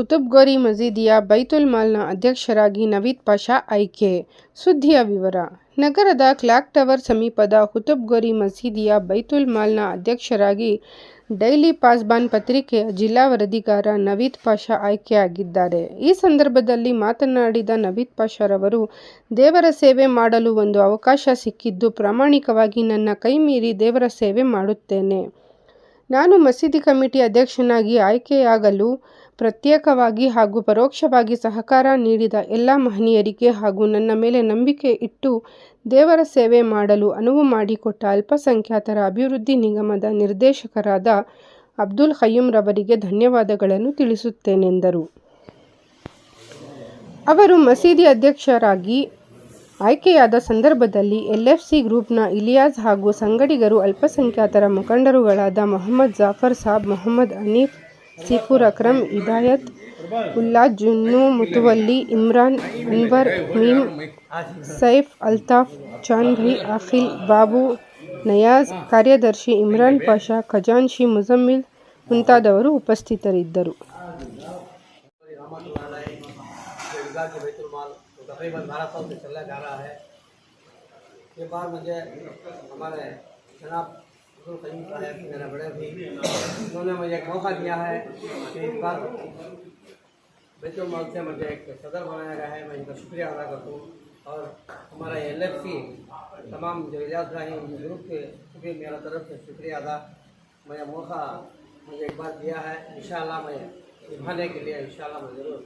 ಹುತುಬ್ಗೋರಿ ಮಸೀದಿಯ ಬೈತುಲ್ ಮಾಲ್ನ ಅಧ್ಯಕ್ಷರಾಗಿ ನವೀದ್ ಪಾಷಾ ಆಯ್ಕೆ. ಸುದ್ದಿಯ ವಿವರ, ನಗರದ ಕ್ಲಾಕ್ ಟವರ್ ಸಮೀಪದ ಹುತುಬ್ಗೋರಿ ಮಸೀದಿಯ ಬೈತುಲ್ ಮಾಲ್ನ ಅಧ್ಯಕ್ಷರಾಗಿ ಡೈಲಿ ಪಾಸ್ಬಾನ್ ಪತ್ರಿಕೆಯ ಜಿಲ್ಲಾ ವರದಿಗಾರ ನವೀದ್ ಪಾಷಾ ಆಯ್ಕೆಯಾಗಿದ್ದಾರೆ. ಈ ಸಂದರ್ಭದಲ್ಲಿ ಮಾತನಾಡಿದ ನವೀದ್ ಪಾಷಾರವರು, ದೇವರ ಸೇವೆ ಮಾಡಲು ಒಂದು ಅವಕಾಶ ಸಿಕ್ಕಿದ್ದು ಪ್ರಾಮಾಣಿಕವಾಗಿ ನನ್ನ ಕೈ ಮೀರಿ ದೇವರ ಸೇವೆ ಮಾಡುತ್ತೇನೆ. ನಾನು ಮಸೀದಿ ಕಮಿಟಿ ಅಧ್ಯಕ್ಷನಾಗಿ ಆಯ್ಕೆಯಾಗಲು ಪ್ರತ್ಯೇಕವಾಗಿ ಹಾಗೂ ಪರೋಕ್ಷವಾಗಿ ಸಹಕಾರ ನೀಡಿದ ಎಲ್ಲ ಮಹನೀಯರಿಗೆ ಹಾಗೂ ನನ್ನ ಮೇಲೆ ನಂಬಿಕೆ ಇಟ್ಟು ದೇವರ ಸೇವೆ ಮಾಡಲು ಅನುವು ಮಾಡಿಕೊಟ್ಟ ಅಲ್ಪಸಂಖ್ಯಾತರ ಅಭಿವೃದ್ಧಿ ನಿಗಮದ ನಿರ್ದೇಶಕರಾದ ಅಬ್ದುಲ್ ಖಯ್ಯೂಮ್ ರವರಿಗೆ ಧನ್ಯವಾದಗಳನ್ನು ತಿಳಿಸುತ್ತೇನೆಂದರು. ಅವರು ಮಸೀದಿ ಅಧ್ಯಕ್ಷರಾಗಿ ಆಯ್ಕೆಯಾದ ಸಂದರ್ಭದಲ್ಲಿ ಎಲ್ಎಫ್ಸಿ ಗ್ರೂಪ್ನ ಇಲಿಯಾಸ್ ಹಾಗೂ ಸಂಗಡಿಗರು ಅಲ್ಪಸಂಖ್ಯಾತರ ಮುಖಂಡರುಗಳಾದ ಮೊಹಮ್ಮದ್ ಜಾಫರ್ ಸಾಬ್, ಮೊಹಮ್ಮದ್ ಹನೀಫ್, ಸೀಫುರ್ ಅಕ್ರಮ್, ಹಿದಾಯತ್ ಉಲ್ಲಾ, ಜುನ್ನೂ ಮುತವಲ್ಲಿ, ಇಮ್ರಾನ್, ಅನ್ವರ್, ಮೀಮ್, ಸೈಫ್, ಅಲ್ತಾಫ್, ಚಾಂದ್ಭೈ, ಅಖಿಲ್, ಬಾಬು, ನಯಾಜ್, ಕಾರ್ಯದರ್ಶಿ ಇಮ್ರಾನ್ ಪಾಷಾ, ಖಜಾಂಚಿ ಮುಜಮ್ಮಿಲ್ ಮುಂತಾದವರು ಉಪಸ್ಥಿತರಿದ್ದರು. ईदगाह के बैतुल माल तो तकरीबन बारह साल से चला जा रहा है ये बार मुझे हमारे जनाब अब्दुल कयूम साहब मेरे बड़े भी उन्होंने मुझे एक मौका दिया है कि इस बार बेचो माल से मुझे एक सदर बनाया गया है। मैं इनका शुक्रिया अदा करता हूँ। और हमारा एल एफ़ सी तमाम जो इजाज इब्राहिम ग्रुप के भी मेरा तरफ़ से शुक्रिया अदा। मुझे मौका मुझे एक बार दिया है। इंशाल्लाह मैं निभाने के लिए इंशाल्लाह मैं ज़रूर.